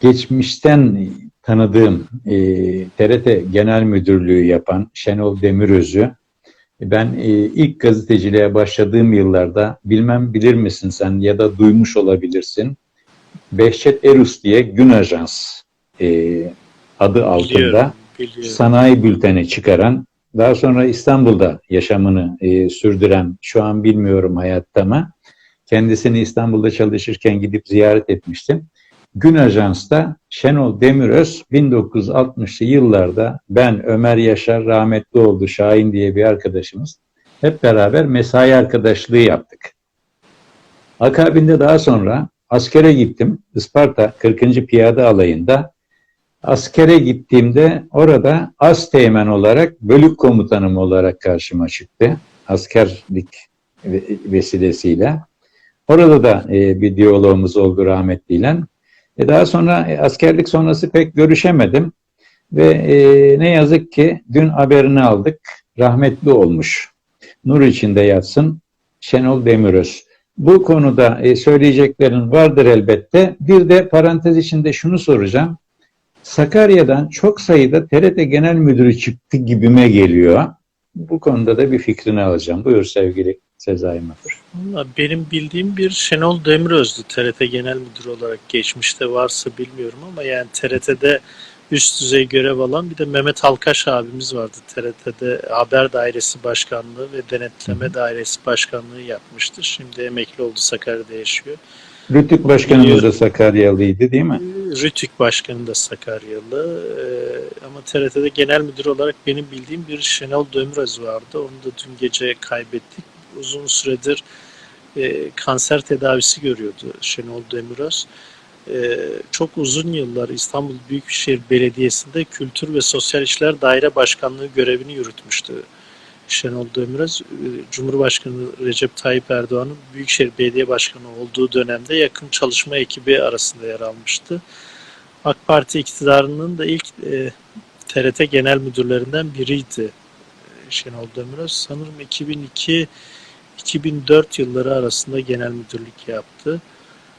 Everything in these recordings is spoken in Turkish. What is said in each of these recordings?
geçmişten tanıdığım e, TRT Genel Müdürlüğü yapan Şenol Demiröz'ü ben e, ilk gazeteciliğe başladığım yıllarda bilmem bilir misin sen ya da duymuş olabilirsin. Behçet Erus diye Gün Ajans e, adı altında Biliyorum, biliyorum. sanayi bülteni çıkaran, daha sonra İstanbul'da yaşamını e, sürdüren, şu an bilmiyorum hayatta mı, kendisini İstanbul'da çalışırken gidip ziyaret etmiştim. Gün Ajans'ta Şenol Demiröz 1960'lı yıllarda ben, Ömer Yaşar, rahmetli oldu Şahin diye bir arkadaşımız hep beraber mesai arkadaşlığı yaptık. Akabinde daha sonra askere gittim. Isparta 40. Piyade Alayı'nda askere gittiğimde orada Asteğmen olarak bölük komutanım olarak karşıma çıktı. Askerlik ve- vesilesiyle. Orada da e, bir diyalogumuz oldu rahmetliyle. E, daha sonra e, askerlik sonrası pek görüşemedim. Ve e, ne yazık ki dün haberini aldık. Rahmetli olmuş. Nur içinde yatsın Şenol Demiröz. Bu konuda e, söyleyeceklerin vardır elbette. Bir de parantez içinde şunu soracağım. Sakarya'dan çok sayıda TRT Genel Müdürü çıktı gibime geliyor. Bu konuda da bir fikrini alacağım. Buyur sevgili Sezai. Valla Benim bildiğim bir Şenol Demiröz'dü TRT Genel Müdürü olarak geçmişte varsa bilmiyorum ama yani TRT'de üst düzey görev alan bir de Mehmet Halkaş abimiz vardı. TRT'de Haber Dairesi Başkanlığı ve Denetleme Dairesi Başkanlığı yapmıştı. Şimdi emekli oldu Sakarya'da yaşıyor. Rütük Başkanımız da Biliyorum. Sakaryalıydı değil mi? Rütük Başkanı da Sakaryalı Ee, ama TRT'de genel müdür olarak benim bildiğim bir Şenol Demiröz vardı. Onu da dün gece kaybettik. Uzun süredir e, kanser tedavisi görüyordu Şenol Demiröz. Ee, çok uzun yıllar İstanbul Büyükşehir Belediyesi'nde Kültür ve Sosyal İşler Daire Başkanlığı görevini yürütmüştü. Şenol Demiröz, e, Cumhurbaşkanı Recep Tayyip Erdoğan'ın Büyükşehir Belediye Başkanı olduğu dönemde yakın çalışma ekibi arasında yer almıştı. AK Parti iktidarının da ilk e, TRT genel müdürlerinden biriydi e, Şenol Demiröz. Sanırım 2002-2004 yılları arasında genel müdürlük yaptı.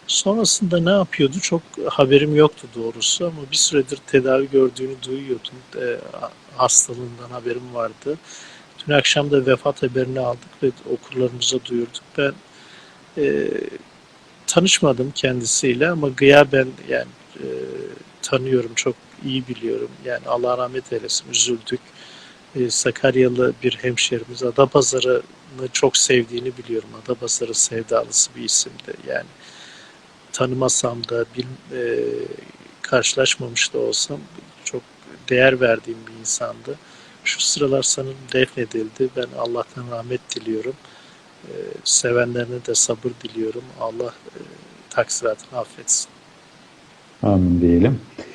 Sonrasında ne yapıyordu çok haberim yoktu doğrusu ama bir süredir tedavi gördüğünü duyuyordum. E, hastalığından haberim vardı. Dün akşam da vefat haberini aldık ve okurlarımıza duyurduk. Ben e, tanışmadım kendisiyle ama gıyaben yani e, tanıyorum, çok iyi biliyorum. Yani Allah rahmet eylesin, üzüldük. E, Sakaryalı bir hemşerimiz Adapazarı'nı çok sevdiğini biliyorum. Adapazarı sevdalısı bir isimdi. Yani tanımasam da, bil, e, karşılaşmamış da olsam çok değer verdiğim bir insandı. Şu sıralar sanırım defnedildi. Ben Allah'tan rahmet diliyorum. E, sevenlerine de sabır diliyorum. Allah e, taksiratını affetsin. Amin diyelim.